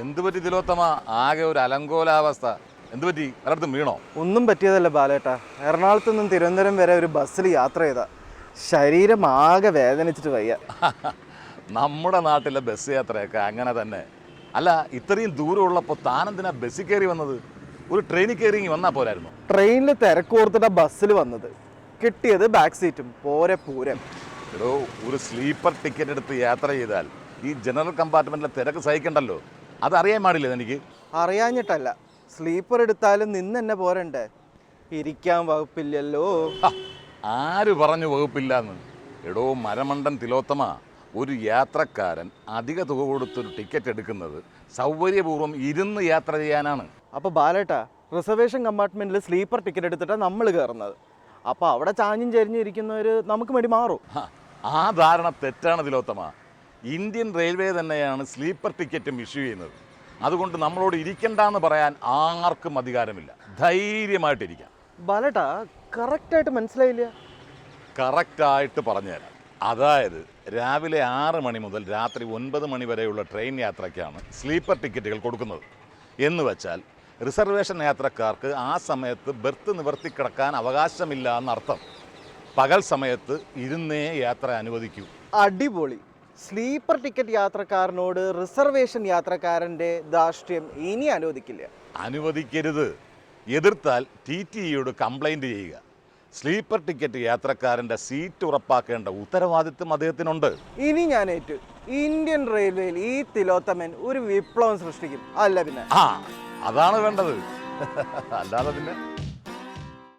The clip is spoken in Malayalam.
എന്ത് പറ്റി തിലോത്തമ? ആകെ ഒരു അലങ്കോലാവസ്ഥ. എന്ത് പറ്റി? പലയിടത്തും വീണോ? ഒന്നും പറ്റിയതല്ല ബാലേട്ട. എറണാകുളത്ത് നിന്നും തിരുവനന്തപുരം വരെ ഒരു ബസ്സിൽ യാത്ര ചെയ്താ. ശരീരം ആകെ വേദനിച്ചിട്ട് വയ്യ. നമ്മുടെ നാട്ടിലെ ബസ് യാത്രയൊക്കെ അങ്ങനെ തന്നെ. അല്ല ഇത്രയും ദൂരമുള്ളപ്പോൾ താനെന്തിനാ ബസ്സിൽ കയറി വന്നത്? ഒരു ട്രെയിനിൽ കയറി വന്നാ വന്നാൽ പോരായിരുന്നു. ട്രെയിനിൽ തിരക്കോർത്തിട്ട ബസ്സിൽ വന്നത്. കിട്ടിയത് ബാക്ക് സീറ്റും പോരെ പൂരം. എടോ ഒരു സ്ലീപ്പർ ടിക്കറ്റ് എടുത്ത് യാത്ര ചെയ്താൽ ഈ ജനറൽ കമ്പാർട്ട്മെന്റിലെ തിരക്ക് സഹിക്കണ്ടല്ലോ? അതറിയാൻ പാടില്ല എനിക്ക് അറിയാഞ്ഞിട്ടല്ല. സ്ലീപ്പർ എടുത്താലും നിന്ന് തന്നെ പോരണ്ടേ? ഇരിക്കാൻ വകുപ്പില്ലല്ലോ. ആര് പറഞ്ഞു വകുപ്പില്ലാന്ന്? എടോ മരമണ്ടൻ തിലോത്തമ ഒരു യാത്രക്കാരൻ അധിക തുക കൊടുത്തൊരു ടിക്കറ്റ് എടുക്കുന്നത് സൗകര്യപൂർവം ഇരുന്ന് യാത്ര ചെയ്യാനാണ്. അപ്പോൾ ബാലേട്ടാ റിസർവേഷൻ കമ്പാർട്ട്മെന്റിൽ സ്ലീപ്പർ ടിക്കറ്റ് എടുത്തിട്ടാണ് നമ്മൾ കയറുന്നത്. അപ്പോൾ അവിടെ ചാഞ്ഞും ചരിഞ്ഞും ഇരിക്കുന്നവർ നമുക്ക് വേണ്ടി മാറും. ആ ധാരണ തെറ്റാണ് തിലോത്തമ. ഇന്ത്യൻ റെയിൽവേ തന്നെയാണ് സ്ലീപ്പർ ടിക്കറ്റും ഇഷ്യൂ ചെയ്യുന്നത്. അതുകൊണ്ട് നമ്മളോട് ഇരിക്കണ്ട എന്ന് പറയാൻ ആർക്കും അധികാരമില്ല. ധൈര്യമായിട്ടിരിക്കാം. ബാലേട്ടാ കറക്റ്റായിട്ട് മനസ്സിലായില്ല? കറക്റ്റായിട്ട് പറഞ്ഞുതരാം. അതായത് രാവിലെ ആറ് മണി മുതൽ രാത്രി ഒൻപത് മണി വരെയുള്ള ട്രെയിൻ യാത്രയ്ക്കാണ് സ്ലീപ്പർ ടിക്കറ്റുകൾ കൊടുക്കുന്നത്. എന്ന് വെച്ചാൽ റിസർവേഷൻ യാത്രക്കാർക്ക് ആ സമയത്ത് ബെർത്ത് നിവർത്തി കിടക്കാൻ അവകാശമില്ല എന്നർത്ഥം. പകൽ സമയത്ത് ഇരുന്നേ യാത്ര അനുവദിക്കൂ. അടിപൊളി. സ്ലീപ്പർ ടിക്കറ്റ് യാത്രക്കാരനോട് റിസർവേഷൻ യാത്രക്കാരന്റെ ധാർഷ്ട്യം ഇനി അനുവദിക്കില്ല. അനുവദിക്കരുത്. എതിർത്താൽ ടി ടി ഇയോട് കംപ്ലൈന്റ് ചെയ്യുക. സ്ലീപ്പർ ടിക്കറ്റ് യാത്രക്കാരന്റെ സീറ്റ് ഉറപ്പാക്കേണ്ട ഉത്തരവാദിത്വം അദ്ദേഹത്തിനുണ്ട്. ഇനി ഞാൻ ഏറ്റു. ഇന്ത്യൻ റെയിൽവേയിൽ ഈ തിലോത്തമൻ ഒരു വിപ്ലവം സൃഷ്ടിക്കും. അല്ല പിന്നെ. ആ അതാണ് വേണ്ടത്. അല്ലാതെ പിന്നെ